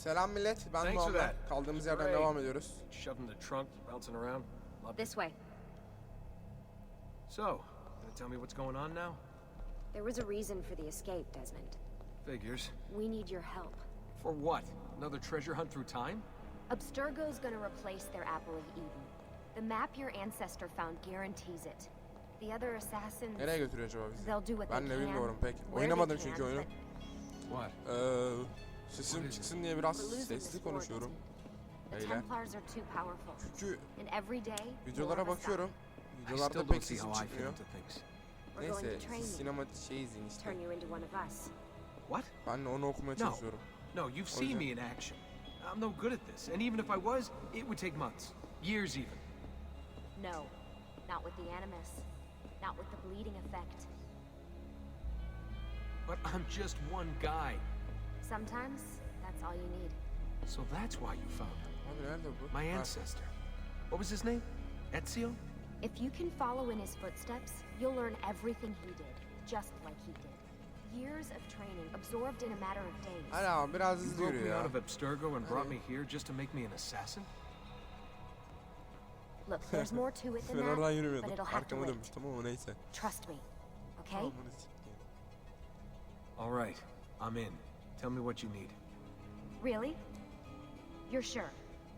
Selam millet, ben Thanks for Muammer. that. Kaldığımız yerden Great. devam ediyoruz. Shoved in the trunk, bouncing around. Loved it. This way. So, gonna tell me what's going on now? There was a reason for the escape, Desmond. Figures. We need your help. For what? Another treasure hunt through time? Abstergo's gonna replace their Apple of Eden. The map your ancestor found guarantees it. The other assassins, Nereye götürüyor acaba bizi? they'll do what Ben they de can. bilmiyorum pek. where Oynamadım they çünkü can, oyunu. but What? Ee, sesim What is çıksın diye biraz we're losing this sesli war, konuşuyorum. Desmond. The Beyler. Templars are too powerful. Çünkü And every day, videolara more of us die. bakıyorum. I Videolarda still pek don't see sesim how I fit çıkmıyor. into things. We're going Neyse, to train siz you, sinema şey izleyin işte. turn you into one of us. What? Ben de onu okumaya No. çalışıyorum. No, you've seen me in action. I'm no good at this, and even if I was, it would take months. Years even. No, not with the Animus. Not with the bleeding effect. But I'm just one guy. Sometimes, that's all you need. So that's why you found him. Abi nerede bu? My ancestor. What was his name? Ezio? If you can follow in his footsteps, you'll learn everything he did, just like he did. Years of training absorbed in a matter of days. Hadi abi biraz You hızlı broke me out of Abstergo and brought me here just to make me an assassin? Look, there's more to it than that, but it'll have to wait. tamam neyse. Trust me, okay? Tamam, bunu sikeyim. All right, I'm in. Tell me what you need. Really? You're sure?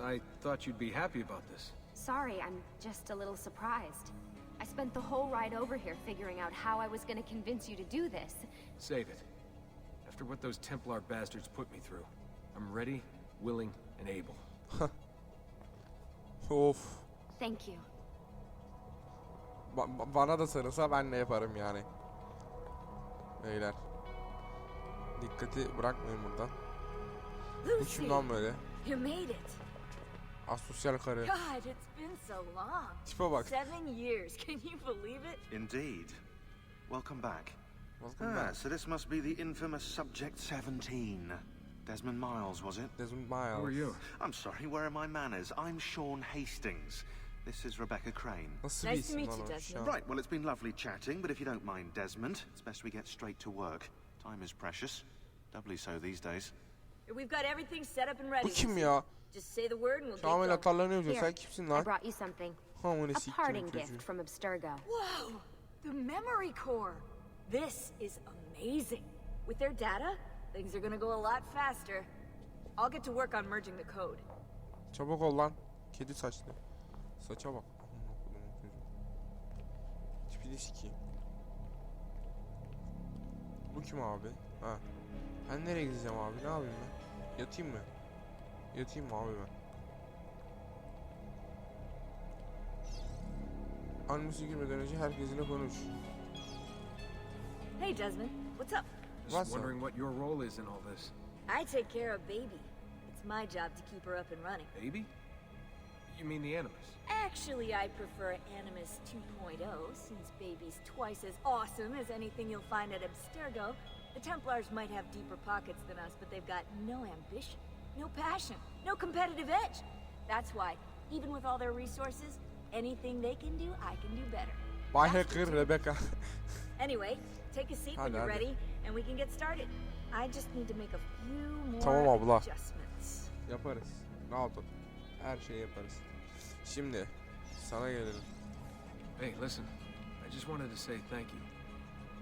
I thought you'd be happy about this. Sorry, I'm just a little surprised. I spent the whole ride over here figuring out how I was gonna convince you to do this. Save it. After what those Templar bastards put me through, I'm ready, willing, and able. Huh. Of. Thank you. Ba- ba- bana da sarılsa ben de yaparım yani. Beyler. Dikkati bırakmayın buradan. Bu kim lan böyle? you made it. Asosyal karı. God, it's been so long. Tipe bak. Seven years. Can you believe it? Indeed. Welcome back. Welcome Ah, back. so this must be the infamous Subject 17. Desmond Miles, was it? Desmond Miles. Who are you? I'm sorry, where are my manners? I'm Sean Hastings. This is Rebecca Crane. Nasıl Nice to meet you. Desmond. Right, well, it's been lovely chatting, but if you don't mind, Desmond, it's best we get straight to work. Time is precious. Doubly so these days. We've got everything set up and ready. Bu kim ya? Just say the word and we'll Şamil atarlanıyor diyor. Sen kimsin I lan? brought you something. Hamını A parting çocuğu. gift from Abstergo. Whoa! The memory core. This is amazing. With their data, things are gonna go a lot faster. I'll get to work on merging the code. Çabuk ol lan. Kedi saçlı. Saça bak. Tipini sikeyim. Bu kim abi? Ha. Ben nereye gideceğim abi? Ne yapayım ben? Yatayım mı? Yatayım mı abi ben? Annesi girmeden önce herkesle konuş. Hey, Desmond. What's up? Just wondering what your role is in all this. I take care of Baby. It's my job to keep her up and running. Baby? You mean the Animus? Actually, I prefer Animus 2.0, since Baby's twice as awesome as anything you'll find at Abstergo. The Templars might have deeper pockets than us, but they've got no ambition, no passion, no competitive edge. That's why, even with all their resources, anything they can do, I can do better. Bay Hacker Rebecca. Anyway, take a seat Hadi, when you're hadi. ready, and we can get started. I just need to make a few more Tamam adjustments. yaparız. Rahat ol. Her şeyi yaparız. Şimdi sana gelelim. Hey, listen. I just wanted to say thank you.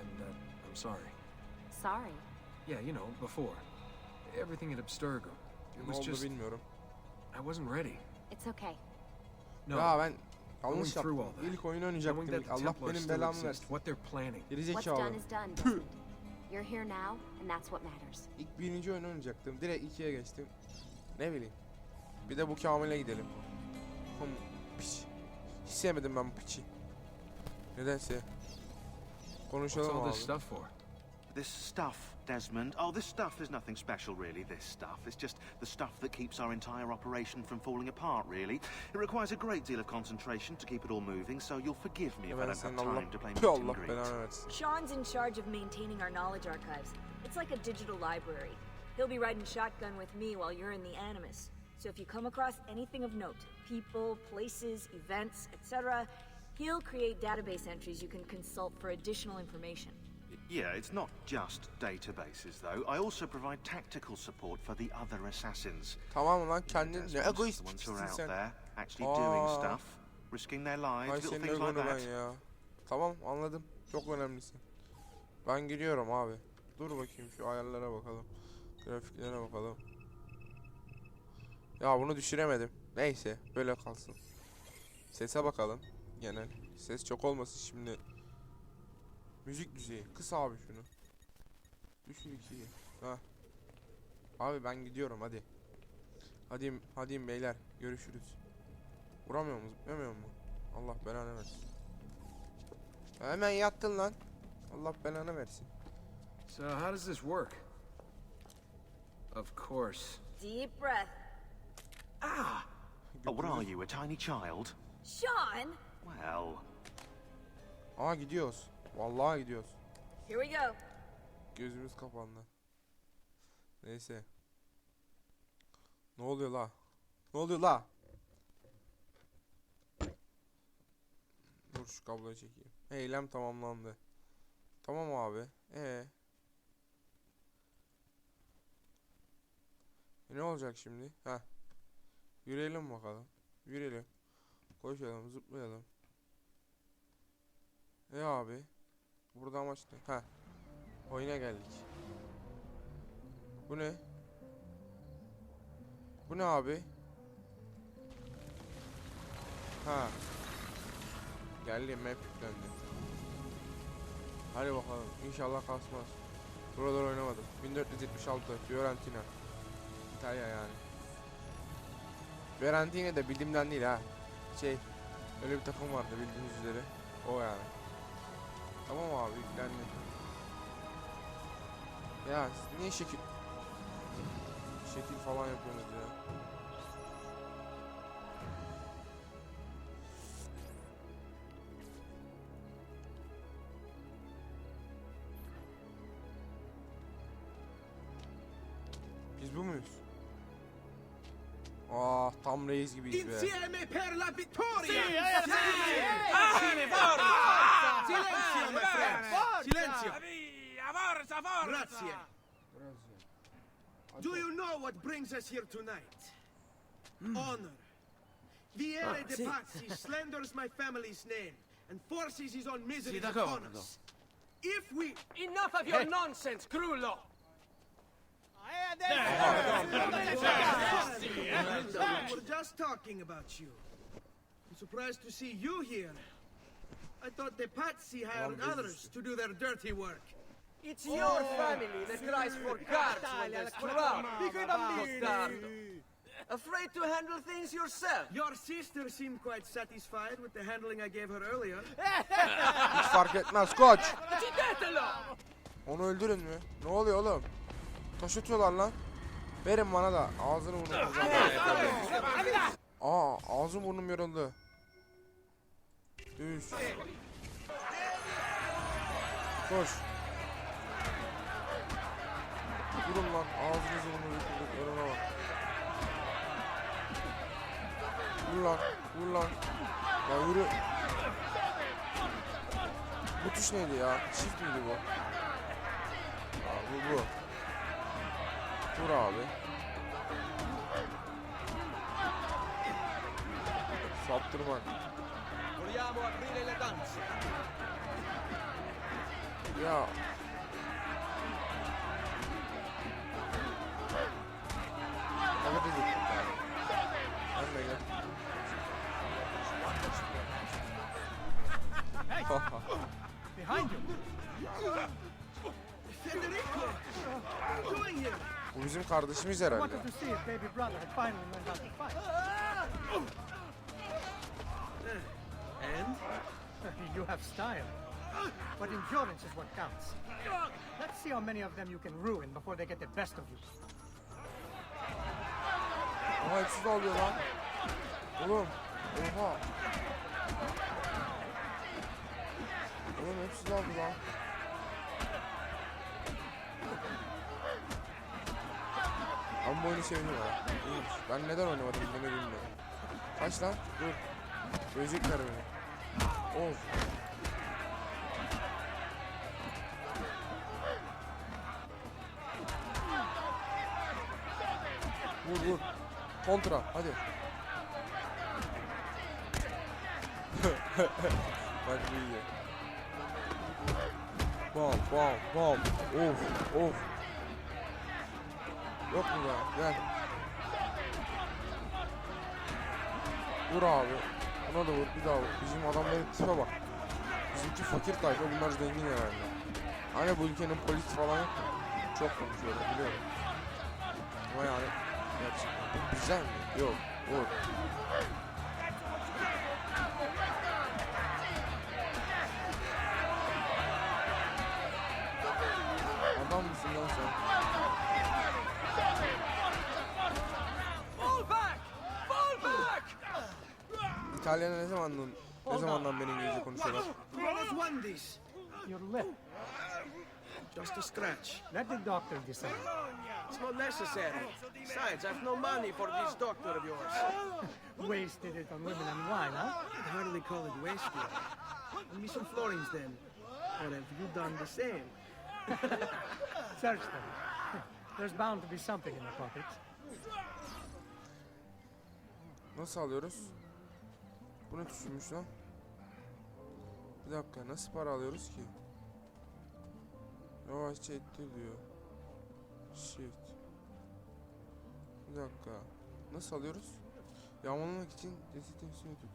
And, uh, I'm sorry. Sorry. Yeah, you know, before. Everything at Abstergo. It Ne was oldu just... bilmiyorum. I wasn't ready. It's okay. No. Ya ben yanlış through all yaptım. that. İlk oyun Knowing oynayacaktım. that the Allah Templars benim still belamı exist, versin. what they're planning. Geri What's zekalı. done is done. You're here now, and that's what matters. İlk birinci oyun oynayacaktım. Direkt ikiye geçtim. Ne bileyim. Bir de bu Kamil'e gidelim. Hım, piç. Hiç sevmedim ben bu piçi. Nedense. What's Konuşalım all abi. this stuff for? This stuff, Desmond. Oh, this stuff is nothing special, really. This stuff. It's just the stuff that keeps our entire operation from falling apart, really. It requires a great deal of concentration to keep it all moving, so you'll forgive me if I don't senin have Allah, time to play Tüh, meet and greet. Sean's in charge of maintaining our knowledge archives. It's like a digital library. He'll be riding shotgun with me while you're in the Animus. So if you come across anything of note, people, places, events, etc., he'll create database entries you can consult for additional information. Yeah, it's not just databases, though. I also provide tactical support for the other assassins. Tamam mı lan kendin ne Desmond, the egoist ones who are out sen. there, actually doing Aa. stuff, risking their lives, Ay little things like that. ya. Tamam anladım. Çok önemlisin. Ben gidiyorum abi. Dur bakayım şu ayarlara bakalım. Grafiklere bakalım. Ya bunu düşüremedim. Neyse böyle kalsın. Sese bakalım. Genel. Ses çok olmasın şimdi. Müzik düzeyi. Kıs abi şunu. Düşür ikiyi. Ha. Abi ben gidiyorum hadi. Hadi hadi beyler görüşürüz. Vuramıyor mu zıplamıyor mu? Allah belanı versin. Hemen yattın lan. Allah belanı versin. So, how does this work? Of course. Deep breath. Oh, what are you, a tiny child? Sean, Well, Aa gidiyoruz. Vallahi gidiyoruz. here we go. Gözümüz kapandı. Neyse. Ne oluyor la? Ne oluyor la? Dur şu kabloyu çekeyim. Eylem tamamlandı. Tamam abi. Ee. E ne olacak şimdi? Ha. Yürüyelim bakalım. Yürüyelim. Koşalım, zıplayalım. E abi. Burada amaç ne? Ha. Oyuna geldik. Bu ne? Bu ne abi? Ha. Geldi map yüklendi. Hadi bakalım. İnşallah kasmaz. Buralar oynamadım. 1476 Fiorentina. İtalya yani. Fiorentina de bildiğimden değil ha. Şey, öyle bir takım vardı bildiğiniz üzere. O yani. Tamam abi yüklendi. Ya niye şekil şekil falan yapıyorsunuz ya? Biz bu muyuz? Aa tam reis gibiyiz be. Insieme per la vittoria! Silenzio, my friends! Silenzio! Forza, forza! Grazie. Do you know what brings us here tonight? Mm. Honor. Viere ah, de Pazzi slanders my family's name and forces his own misery upon us. If we... Enough of your eh. nonsense, Crullo! We're just talking about you. I'm surprised to see you here. I thought the Patsy hired others to do their dirty work. It's your oh. family that cries for guards when there's trouble. Bastardo. Afraid to handle things yourself? Your sister seemed quite satisfied with the handling I gave her earlier. Hiç fark etmez koç. Uccidetelo! Onu öldürün mü? Ne oluyor oğlum? Taş atıyorlar lan. Verin bana da. Ağzını kıracağım. Aa ağzım burnum yoruldu. Düş. Koş. Durun lan. Ağzınızı burnunuzu kırdık. Önüne bak. Vur lan. Vur lan. Ya yürü. Bu tuş neydi ya? Shift miydi bu? Aa, bu bu. Dur abi. Saptırmak. Ya. Yani. Ben de gel. Federico! What are you doing here? Bu bizim kardeşimiz herhalde. And? you have style. But endurance is what counts. Let's see how many of them you can ruin before they get the best of you. Ama hepsi de alıyor lan. Oğlum. Oha. Oğlum hepsi de aldı lan. Ama bu oyunu sevdim ya. İyiymiş. Ben neden oynamadım bunu bilmiyorum. Kaç lan? Dur. Dövecekler beni. Of. Vur vur. Kontra hadi. Bak bu iyi. Bam bam bam. Of of. Yok mu be? Gel. Vur abi. Buna da vur bir daha vur. Bizim adamların tipe bak. Bizimki fakir tayfa bunlar zengin herhalde. Hani bu ülkenin polis falan yok mu? Çok konuşuyorlar biliyorum. Ama yani gerçekten güzel mi? Yok. Vur. İtalyan'a ne zamandan ne zamandan beri İngilizce konuşuyorlar? You almost won this. Your lip. Just a scratch. Let the doctor decide. It's not necessary. Besides, I've no money for this doctor of yours. Wasted it on women and wine, huh? I'd hardly call it wasted. Give me some florins then. Or have you done the same? Search them. There's bound to be something in the pockets. Nasıl alıyoruz? Bu ne tuşuymuş lan? Bir dakika nasıl para alıyoruz ki? Yavaşça ittir diyor. Shift. Bir dakika. Nasıl alıyoruz? Yağmalamak için cesetin üstüne tut.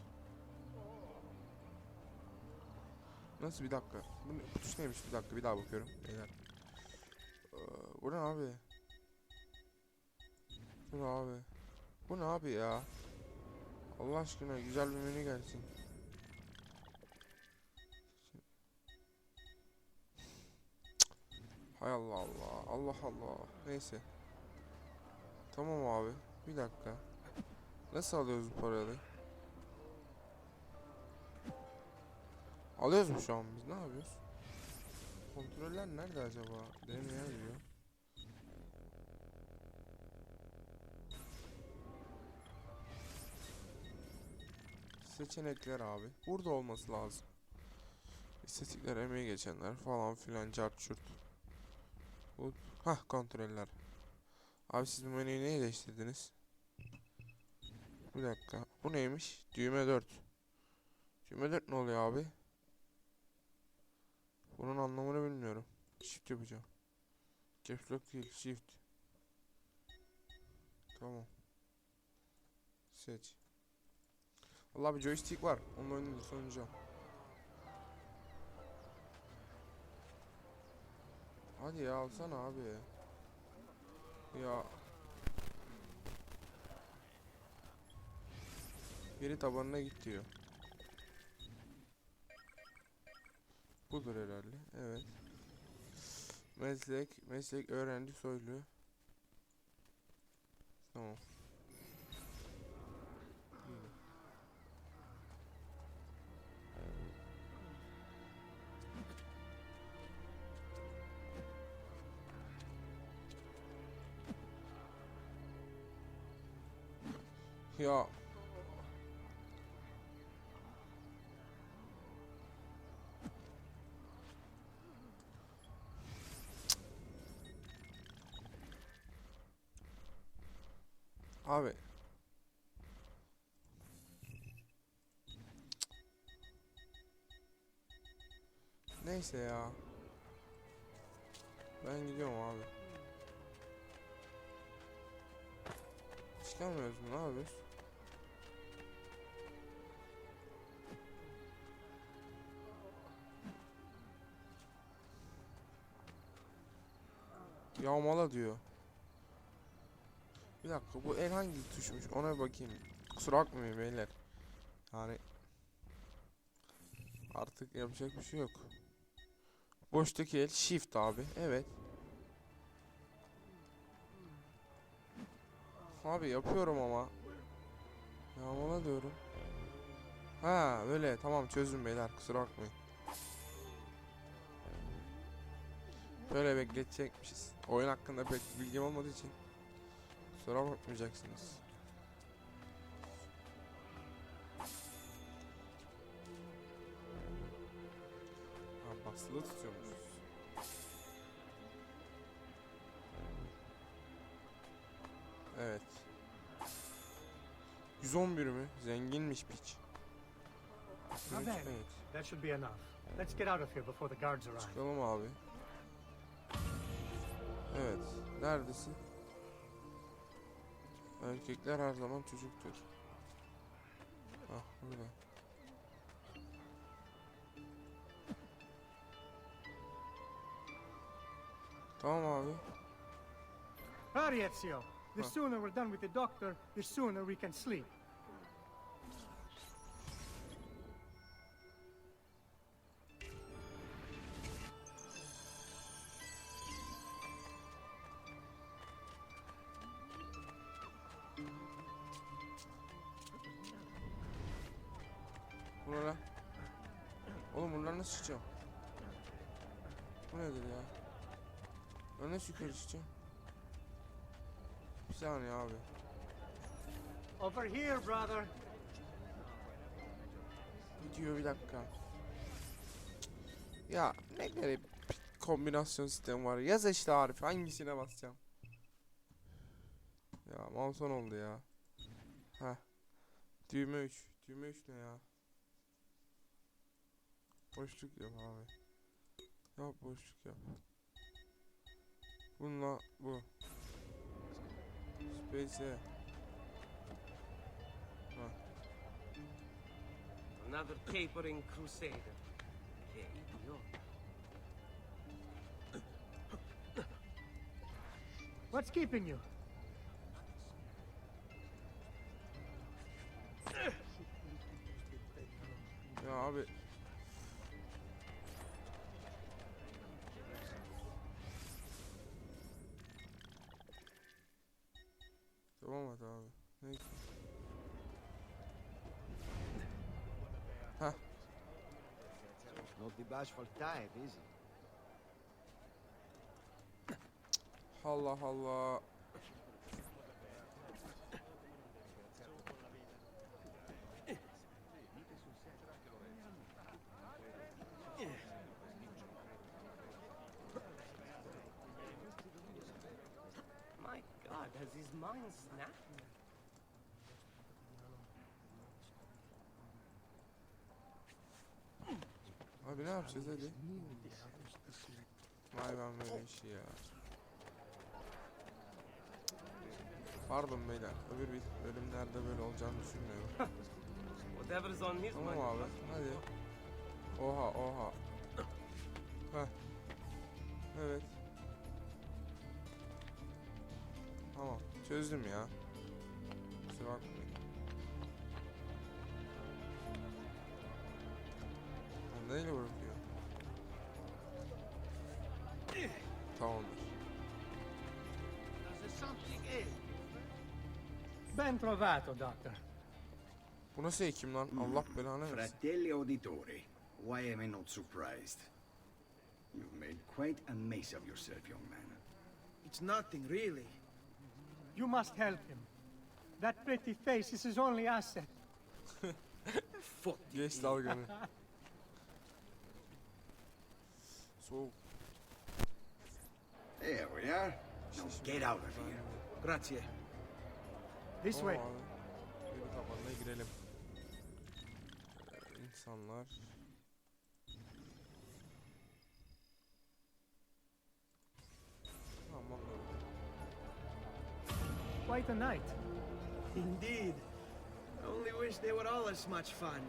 Nasıl bir dakika? Bu, ne, bu tuş neymiş bir dakika bir daha bakıyorum beyler. Ee, bu ne abi? Bu ne abi? Bu ne abi ya? Allah aşkına güzel bir menü gelsin. Hay Allah Allah. Allah Allah. Neyse. Tamam abi. Bir dakika. Nasıl alıyoruz bu parayı? Alıyoruz mu şu an biz? Ne yapıyoruz? Kontroller nerede acaba? Denemeye diyor. Seçenekler abi. Burada olması lazım. İstatistikler, emeği geçenler falan filan cart çurt. Bu hah kontroller. Abi siz bu menüyü neye değiştirdiniz? Bir dakika. Bu neymiş? Düğme 4. Düğme 4 ne oluyor abi? Bunun anlamını bilmiyorum. Shift yapacağım. Caps lock değil, shift. Tamam. Seç. Vallahi bir joystick var. Onunla oynayınca oynayacağım. Hadi ya alsana abi. Ya. Veri tabanına git diyor. Budur herhalde. Evet. Meslek, meslek öğrenci soylu. Tamam. Ya Abi Neyse ya Ben gidiyorum abi Çıkamıyoruz mu? Ne yapıyoruz? Yağmala diyor. Bir dakika bu el hangi tuşmuş ona bakayım. Kusura bakmayın beyler. Yani artık yapacak bir şey yok. Boştaki el shift abi. Evet. Abi yapıyorum ama. Yağmala diyorum. Ha böyle tamam çözdüm beyler kusura bakmayın. Böyle bekletecekmişiz. Oyun hakkında pek bilgim olmadığı için kusura bakmayacaksınız. Ha basılı tutuyormuşuz. Evet. 111 mü? Zenginmiş piç. Evet. That should be enough. Let's get out of here before the guards arrive. Çıkalım abi. Evet. Neredesin? Erkekler her zaman çocuktur. Ah burada. Tamam abi. Hurry, Ezio. The sooner we're done with the doctor, the sooner we can sleep. Bu ne lan? Oğlum buradan nasıl çıkacağım? Bu nedir ya? Ben nasıl yukarı çıkacağım? Bir saniye abi. Over here, brother. Gidiyor bir dakika. Ya ne garip kombinasyon sistemi var. Yaz işte Arif hangisine basacağım? Ya mouse'un oldu ya. Ha. Düğme 3. Düğme 3 ne ya? Boşluk yap abi. Yap boşluk yap. Bununla bu. Space'e. Another capering crusader. Che idiota. What's keeping you? Ya abi. Neyse. Heh. Not the bashful type, is it? Allah Allah. My god, has his mind snapped? Abi ne yapacağız hadi. Vay ben böyle işi ya. Pardon beyler. Öbür bir bölümlerde böyle olacağını düşünmüyorum. Whatever's on his Tamam abi. Hadi. Oha oha. Heh. Evet. Tamam. Çözdüm ya. Kusura bakmayın. Neyle bırakıyor? Tamamdır. Ben trovato, doctor. Bu nasıl hekim lan? Allah belanı versin. Fratelli Auditori, why am I not surprised? You've made quite a mess of yourself, young man. It's nothing, really. You must help him. That pretty face is his only asset. Geç dalganı. Soğuk. There we are. Now get out of here. Grazie. This way. Tamam abi. Veri tabanına girelim. İnsanlar. Tamam bakalım. Quite a night. Indeed. I only wish they were all as much fun.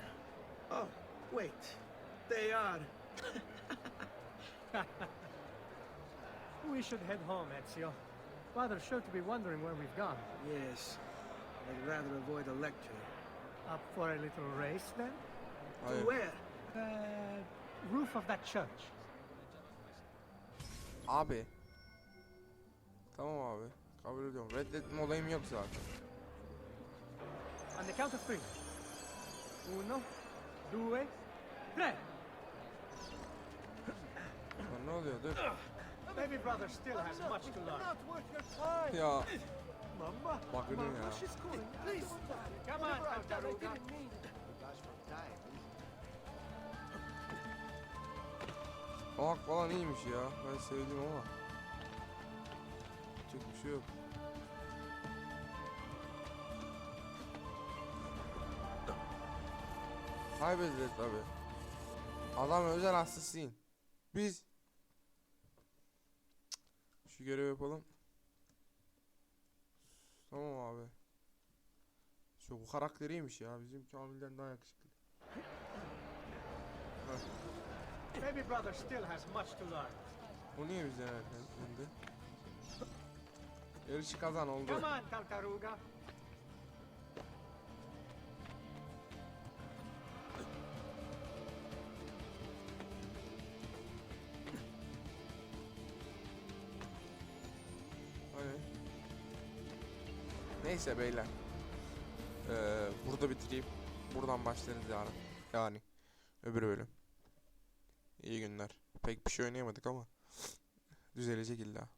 Oh, wait. They are. We should head home, Ezio. Father's sure to be wondering where we've gone. Yes. I'd rather avoid a lecture. Up for a little race, then? Oh, Hayır. To where? The roof of that church. Abi. Tamam abi. Kabul ediyorum. Reddetme olayım yok zaten. On the count of three. Uno, due, tre. Oluyor? Dur. Baby brother still has much to learn. Ya. Mama, Bakın Mama, ya. she's calling. Please. Come on, Tartaruga. Bak falan iyiymiş ya. Ben sevdim ama. Çok bir şey yok. Kaybedilir tabi. Adam özel hastasıyım. Biz şu görevi yapalım. Tamam abi. Şu bu karakter iyiymiş ya. Bizim Kamil'den daha yakışıklı. Baby brother still has much to learn. O niye bizden erken? Yarışı kazan oldu. Come on, Tartaruga. Neyse beyler. Ee, burada bitireyim. Buradan başlarız yarın. Yani öbür bölüm. İyi günler. Pek bir şey oynayamadık ama düzelecek illa.